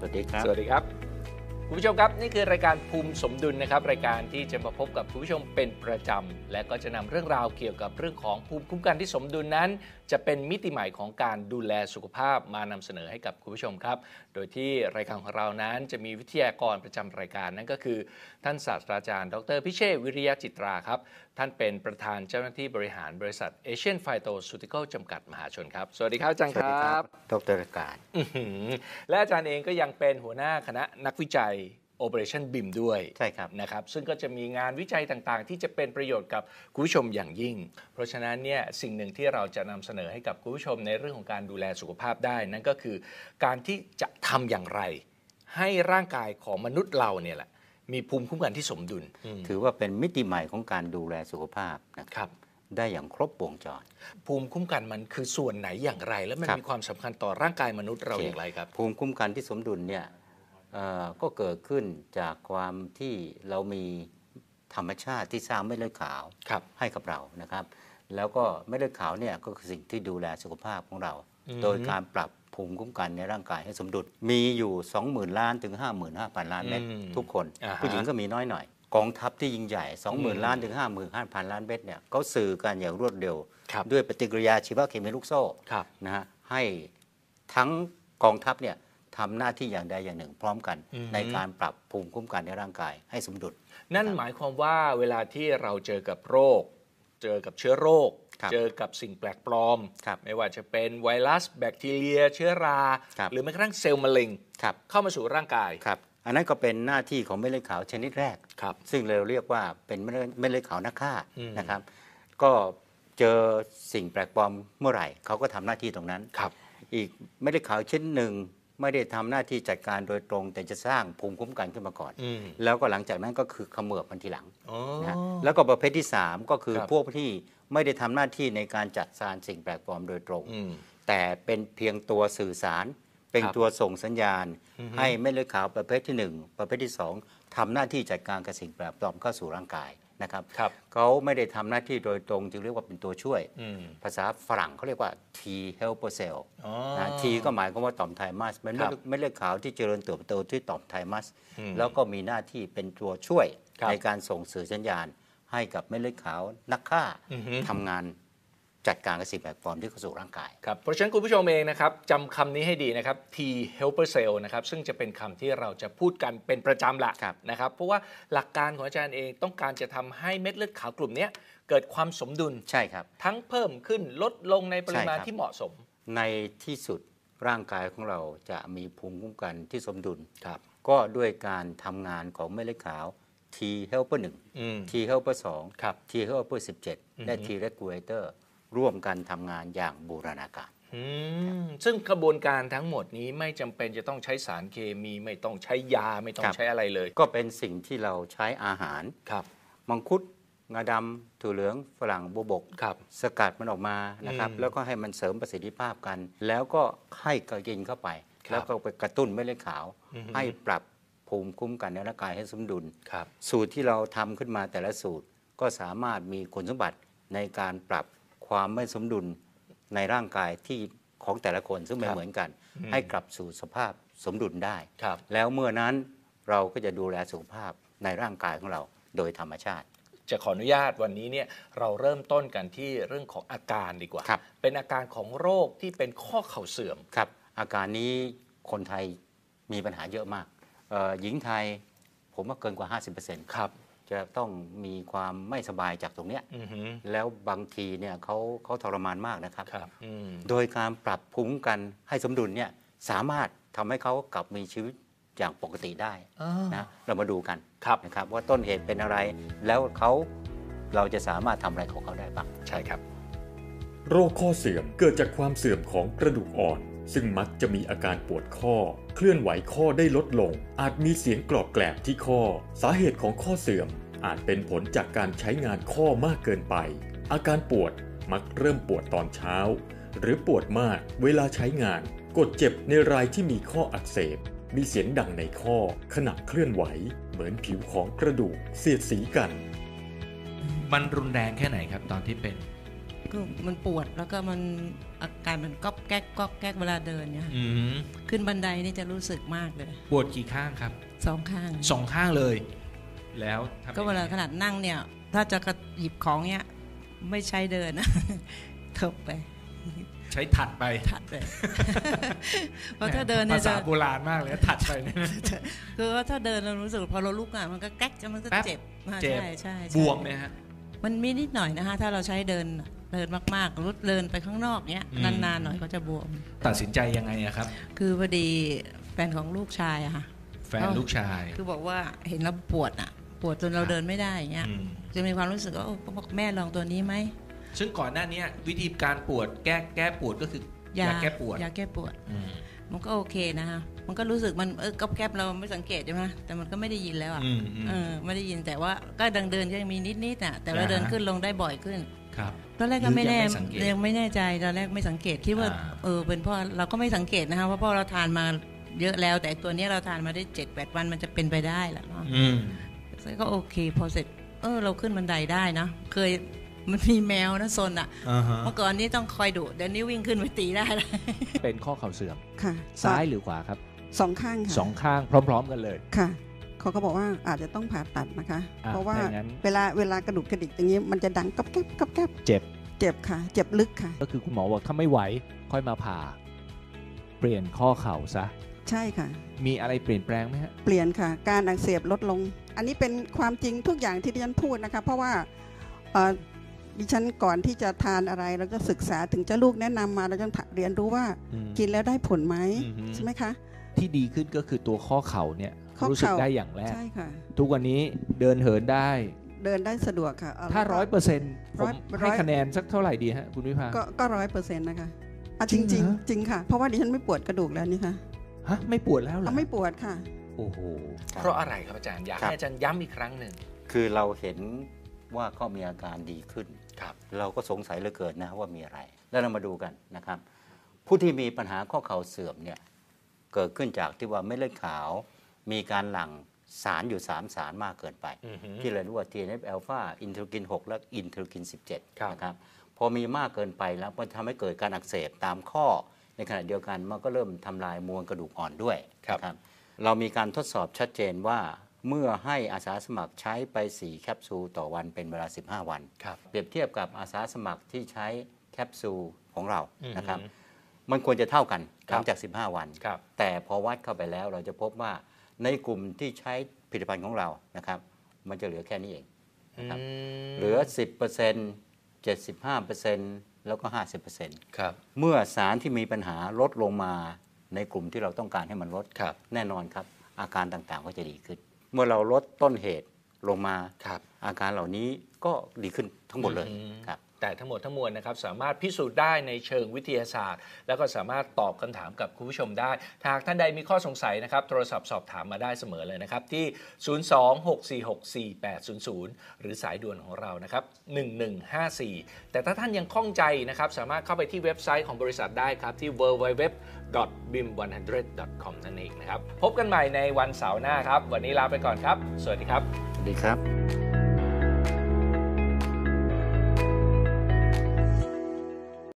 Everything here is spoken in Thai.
สวัสดีครับ สวัสดีครับ คุณผู้ชมครับ นี่คือรายการภูมิสมดุลนะครับ รายการที่จะมาพบกับคุณผู้ชมเป็นประจำ และก็จะนำเรื่องราวเกี่ยวกับเรื่องของภูมิคุ้มกันที่สมดุลนั้น จะเป็นมิติใหม่ของการดูแลสุขภาพมานำเสนอให้กับคุณผู้ชมครับ โดยที่รายการของเรานั้นจะมีวิทยากรประจำรายการนั่นก็คือ ท่านศาสตราจารย์ ดร พิเชษฐ์วิริยะจิตราครับ ท่านเป็นประธานเจ้าหน้าที่บริหารบริษัทเอเชียนไฟโตซูติคอลจำกัดมหาชนครับ สวัสดีครับอาจารย์สวัสดีคครัรับบดรการอื้อหือและอาจารย์เองก็ยังเป็นหัวหน้าคณะนักวิจัย Operation BIM ด้วยใช่ครับนะครับซึ่งก็จะมีงานวิจัยต่างๆ ที่จะเป็นประโยชน์กับคุณผู้ชมอย่างยิ่ง เพราะฉะนั้นเนี่ยสิ่งหนึ่งที่เราจะนำเสนอให้กับคุณผู้ชมในเรื่องของการดูแลสุขภาพได้ นั่นก็คือการที่จะทำอย่างไร ให้ร่างกายของมนุษย์เราเนี่ยแหละมีภูมิคุ้มกันที่สมดุล ถือว่าเป็นมิติใหม่ของการดูแลสุขภาพนะคครับรับ ได้อย่างครบวงจร ภูมิคุ้มกันมันคือส่วนไหนอย่างไร และมันครับมีความสำคัญต่อร่างกายมนุษย์เราโอเคอย่างไรครับ ภูมิคุ้มกันที่สมดุลเนี่ยเอ่อ ก็เกิดขึ้นจากความที่เรามีธรรมชาติที่สร้างเม็ดเลือดขาวครับให้กับเรานะครับ แล้วก็เม็ดเลือดขาวเนี่ยก็คือสิ่งที่ดูแลสุขภาพของเราอืมโดยการปรับภูมิคุ้มกันในร่างกายให้สมดุลมีอยู่ 20,000 ล้านถึง 55,000 ล้านเม็ดอืมทุกคนอ่าฮะผู้หญิงก็มีน้อยหน่อยกองทัพที่ยิ่งใหญ่อืม20,000 ล้านถึง 55,000 ล้านเม็ดเนี่ยเขาสื่อกันอย่างรวดเร็วครับด้วยปฏิกิริยาชีวเคมีลูกโซ่ครับนะฮะให้ทั้งกองทัพเนี่ย ทำหน้าที่อย่างใดอย่างหนึ่ง พร้อมกันอือฮึในการปรับภูมิคุ้มกันในร่างกายให้สมดุล นั่นหมายความว่าเวลาที่เราเจอกับโรค เจอกับเชื้อโรคครับเจอกับสิ่งแปลกปลอมครับไม่ว่าจะเป็นไวรัส แบคทีเรีย เชื้อราครับหรือแม้กระทั่งเซลล์มะเร็งครับเข้ามาสู่ร่างกายครับอันนั้นก็เป็นหน้าที่ของเม็ดเลือดขาวชนิดแรกครับซึ่งเราเรียกว่าเป็นเม็ดเลือดเม็ดเลือดขาวนักฆ่าอืมนะครับ ก็เจอสิ่งแปลกปลอมเมื่อไหร่เขาก็ทำหน้าที่ตรงนั้นครับอีกเม็ดเลือดขาวชนิดหนึ่ง ไม่ได้ทำหน้าที่จัดการโดยตรง แต่จะสร้างภูมิคุ้มกันขึ้นมาก่อนอืมแล้วก็หลังจากนั้นก็คือเขมือบมันทีหลังอ๋อนะฮะแล้วก็ประเภทที่ 3 ก็คือครับพวกที่ไม่ได้ทำหน้าที่ในการจัดสารสิ่งแปลกปลอมโดยตรงอืมแต่เป็นเพียงตัวสื่อสาร เป็นครับตัวส่งสัญญาณอือฮึให้เม็ดเลือดขาวประเภทที่ 1 ประเภทที่ 2ทำหน้าที่จัดการกับสิ่งแปลกปลอมเข้าสู่ร่างกาย นะครับครับเขาไม่ได้ทำหน้าที่โดยตรงจึงเรียกว่าเป็นตัวช่วยอืมภาษาฝรั่งเขาเรียกว่า T helper cell อ๋อนะ T ก็หมายความว่าต่อมไทมัสเป็นครับเม็ดเลือดขาวที่เจริญเติบโตที่ต่อมไทมัสอืมแล้วก็มีหน้าที่เป็นตัวช่วยครับในการส่งสื่อสัญญาณให้กับเม็ดเลือดขาวนักฆ่าอือฮึทำงาน จัดการกับสิ่งแปลกปลอมที่เข้าสู่ร่างกาย ครับ เพราะฉะนั้นคุณผู้ชมเองนะครับจำคำนี้ให้ดีนะครับ T helper cell นะครับซึ่งจะเป็นคำที่เราจะพูดกันเป็นประจำละครับ นะครับ เพราะว่าหลักการของอาจารย์เองต้องการจะทำให้เม็ดเลือดขาวกลุ่มเนี้ยเกิดความสมดุล ใช่ครับ ทั้งเพิ่มขึ้นลดลงในปริมาณใช่ครับ ที่เหมาะสม ในที่สุดร่างกายของเราจะมีภูมิคุ้มกันที่สมดุล ครับ ก็ด้วยการทำงานของเม็ดเลือดขาว T helper อืม 1 T helper ครับ2 T helper 17 และ T regulator ร่วมกันทำงานอย่างบูรณาการอืมซึ่งกระบวนการทั้งหมดนี้ไม่จำเป็นจะต้องใช้สารเคมีไม่ต้องใช้ยาไม่ต้องครับใช้อะไรเลย ก็เป็นสิ่งที่เราใช้อาหารครับ มังคุดงาดำถั่วเหลืองฝรั่งบัวบกครับ สกัดมันออกมานะครับอืมแล้วก็ให้มันเสริมประสิทธิภาพกัน แล้วก็ให้กกินเข้าไปครับแล้วก็ไปกระตุ้นเม็ดเลือดขาวอือฮึให้ปรับภูมิคุ้มกันในร่างกายให้สมดุลครับสูตรที่เราทำขึ้นมาแต่ละสูตรก็สามารถมีคุณสมบัติในการปรับ ความไม่สมดุลในร่างกายที่ของแต่ละคนซึ่งไม่ครับเหมือนกันอืมให้กลับสู่สภาพสมดุลได้ครับแล้วเมื่อนั้นเราก็จะดูแลสุขภาพในร่างกายของเราโดยธรรมชาติ จะขออนุญาตวันนี้เนี่ยเราเริ่มต้นกันที่เรื่องของอาการดีกว่าครับเป็นอาการของโรคที่เป็นข้อเข่าเสื่อมครับ อาการนี้คนไทยมีปัญหาเยอะมากเอ่อหญิงไทยผมว่าเกินกว่า 50%ครับ จะต้องมีความไม่สบายจากตรงเนี้ยอือหือ แล้วบางทีเนี่ยเขาเขาทรมานมากนะครับ ครับอืมโดยการปรับภูมิคุ้มกันให้สมดุลเนี่ยสามารถทำให้เขากลับมีชีวิตอย่างปกติได้อ่านะเรามาดูกันครับ นะครับ ว่าต้นเหตุเป็นอะไร แล้วเขาเราจะสามารถทำอะไรของเขาได้บ้าง ใช่ครับ โรคข้อเสื่อมเกิดจากความเสื่อมของกระดูกอ่อน ซึ่งมักจะมีอาการปวดข้อ เคลื่อนไหวข้อได้ลดลง อาจมีเสียงกรอบแกรบที่ข้อ สาเหตุของข้อเสื่อม อาจเป็นผลจากการใช้งานข้อมากเกินไป อาการปวดมักเริ่มปวดตอนเช้า หรือปวดมากเวลาใช้งาน กดเจ็บในรายที่มีข้ออักเสบ มีเสียงดังในข้อขณะเคลื่อนไหว เหมือนผิวของกระดูกเสียดสีกัน มันรุนแรงแค่ไหนครับตอนที่เป็นคือมันปวดแล้วก็มันอาการมันก๊อบแก๊กก๊อบแก๊กเวลาเดินเนี่ยอืมขึ้นบันไดนี่จะรู้สึกมากเลย ปวดกี่ข้างครับสองข้างสองข้างเลย แล้วทำก็เวลาขนาดนั่งเนี่ย ถ้าจะกระหยิบของเนี่ยไม่ใช้เดินนะเถิบไป ใช้ถัดไปถัดไปเพราะถ้าเดินเนี่ยภาษาจะโบราณมากเลยถัดไปเนี่ยคือว่าถ้าเดินเรารู้สึกพอเราลุกอะมันก็แก๊กมันก็แป๊บเจ็บอ่าเจ็บใช่ใช่ใช่บวมไหมฮะมันมีนิดหน่อยนะคะ ถ้าเราใช้เดินเดินมากๆรุดเดินไปข้างนอกเนี้ยอืมนานๆหน่อยก็จะบวม ตัดสินใจยังไงอะครับ คือพอดีแฟนของลูกชายอะค่ะแฟนลูกชาย คือบอกว่าเห็นแล้วปวดอะ ปวดจนเราเดินไม่ได้อย่างเงี้ยอืมจะมีความรู้สึกว่าโอ้บอกแม่ลองตัวนี้ไหมซึ่งก่อนหน้านี้วิธีการปวดแก้แก้ปวดก็คือยาแก้ปวดยาแก้ปวด อืมมันก็โอเคนะคะมันก็รู้สึกมันเออก๊อบแก๊บเราไม่สังเกตใช่ไหมแต่มันก็ไม่ได้ยินแล้วอะอืมอืม เออไม่ได้ยินแต่ว่าก็ดังเดินก็ยังมีนิดๆอะแต่เราอ่าฮะ เดินขึ้นลงได้บ่อยขึ้นครับ ตอนแรกก็ไม่แน่หรือยังไม่สังเกตยังไม่แน่ใจตอนแรกไม่สังเกตคิดว่าอ่า เออเป็นเพราะเราก็ไม่สังเกตนะคะว่าเพราะเราทานมาเยอะแล้ว แต่ตัวเนี้ยเราทานมาได้เจ็ดแปดวันมันจะเป็นไปได้แหละเนาะ อืม ก็โอเค พอเสร็จ เออ เราขึ้นบันไดได้นะ เคยมันมีแมวนะซนอะอ่าฮะเมื่อก่อนนี้ต้องคอยดุเดี๋ยวนี้วิ่งขึ้นไปตีได้แล้วเป็นข้อเข่าเสื่อมค่ะ ซ้ายหรือขวาครับสองข้างค่ะสองข้างพร้อม ๆ กันเลยค่ะเขาก็บอกว่าอาจจะต้องผ่าตัดนะคะอะเพราะว่าถ้าอย่างนั้นเวลาเวลากระดูกกระดิกอย่างนี้มันจะดังก๊อบแก๊บก๊อบแก๊บเจ็บเจ็บค่ะ เจ็บลึกค่ะ ก็คือคุณหมอบอกถ้าไม่ไหวค่อยมาผ่า เปลี่ยนข้อเข่าซะ ใช่ค่ะ มีอะไรเปลี่ยนแปลงไหมฮะเปลี่ยนค่ะ การอักเสบลดลง อันนี้เป็นความจริงทุกอย่างที่ดิฉันพูดนะคะ เพราะว่าเอ่อดิฉันก่อนที่จะทานอะไรเราจะศึกษาถึงจะลูกแนะนำมาเราจะเรียนรู้ว่าอืมกินแล้วได้ผลไหมอือฮึใช่ไหมคะ ที่ดีขึ้นก็คือตัวข้อเข่าเนี่ยข้อรู้สึกเข่าได้อย่างแรกใช่ค่ะ ทุกวันนี้เดินเหินได้เดินได้สะดวกค่ะเถ้าร้อยเปอร์เซ็นต์ผร้มอยร้ให้อยคะแนนสักเท่าไหร่ดีฮะคุณวิภาก็ก็ร้อยเปอร์เซ็นต์นะคะอะจจริริงงเหรอๆจริงค่ะ เพราะว่าดิฉันไม่ปวดกระดูกแล้วนี่ค่ะฮะไม่ปวดแล้วเหรอเอาไม่ปวดค่ะ โอ้โหเพราะอะไรครับอาจารย์อยากครับให้อาจารย์ย้ำอีกครั้งหนึ่งคือเราเห็นว่าเขามีอาการดีขึ้นครับเราก็สงสัยเหลือเกินนะว่ามีอะไร แล้วเรามาดูกันนะครับ ผู้ที่มีปัญหาข้อเข่าเสื่อมเนี่ยเกิดขึ้นจากที่ว่าเม็ดเลือดขาว มีการหลั่งสารอยู่ 3 สารมากเกินไปอือฮึที่เราเรียกว่า TNF อ l p h a อินเทอร์กิน 6 และอินเทอร์กิน 17ครับนะครับ พอมีมากเกินไปแล้วมันทำให้เกิดการอักเสบตามข้อ ในขณะเดียวกันมันก็เริ่มทำลายมวลกระดูกอ่อนด้วยนะ เรามีการทดสอบชัดเจนว่าเมื่อให้อาสาสมัครใช้ไป 4 แคปซูลต่อวันเป็นเวลา 15 วันครับเปรียบเทียบกับอาสาสมัครที่ใช้แคปซูลของเราอืมนะครับ มันควรจะเท่ากันคหรับลังจาก 15 วันครับแต่พอวัดเข้าไปแล้วเราจะพบว่าในกลุ่มที่ใช้ผลิตภัณฑ์ของเรานะครับ มันจะเหลือแค่นี้เองครับอืมเหลือ 10% 75%แล้วก็ 50%ครับเมื่อสารที่มีปัญหาลดลงมา ในกลุ่มที่เราต้องการให้มันลดครับแน่นอนครับ อาการต่างๆก็จะดีขึ้น เมื่อเราลดต้นเหตุลงมาครับอาการเหล่านี้ก็ดีขึ้นทั้งหมดเลยอืมครับ แต่ทั้งหมดทั้งมวลนะครับสามารถพิสูจน์ได้ในเชิงวิทยาศาสตร์ แล้วก็สามารถตอบคำถามกับคุณผู้ชมได้ หากท่านใดมีข้อสงสัยนะครับโทรศัพท์สอบถามมาได้เสมอเลยนะครับที่ 026464800 หรือสายด่วนของเรานะครับ1154 แต่ถ้าท่านยังข้องใจนะครับสามารถเข้าไปที่เว็บไซต์ของบริษัทได้ครับที่ www.bim100.com นั่นเองนะครับ พบกันใหม่ในวันเสาร์หน้าครับ วันนี้ลาไปก่อนครับ สวัสดีครับ สวัสดีครับ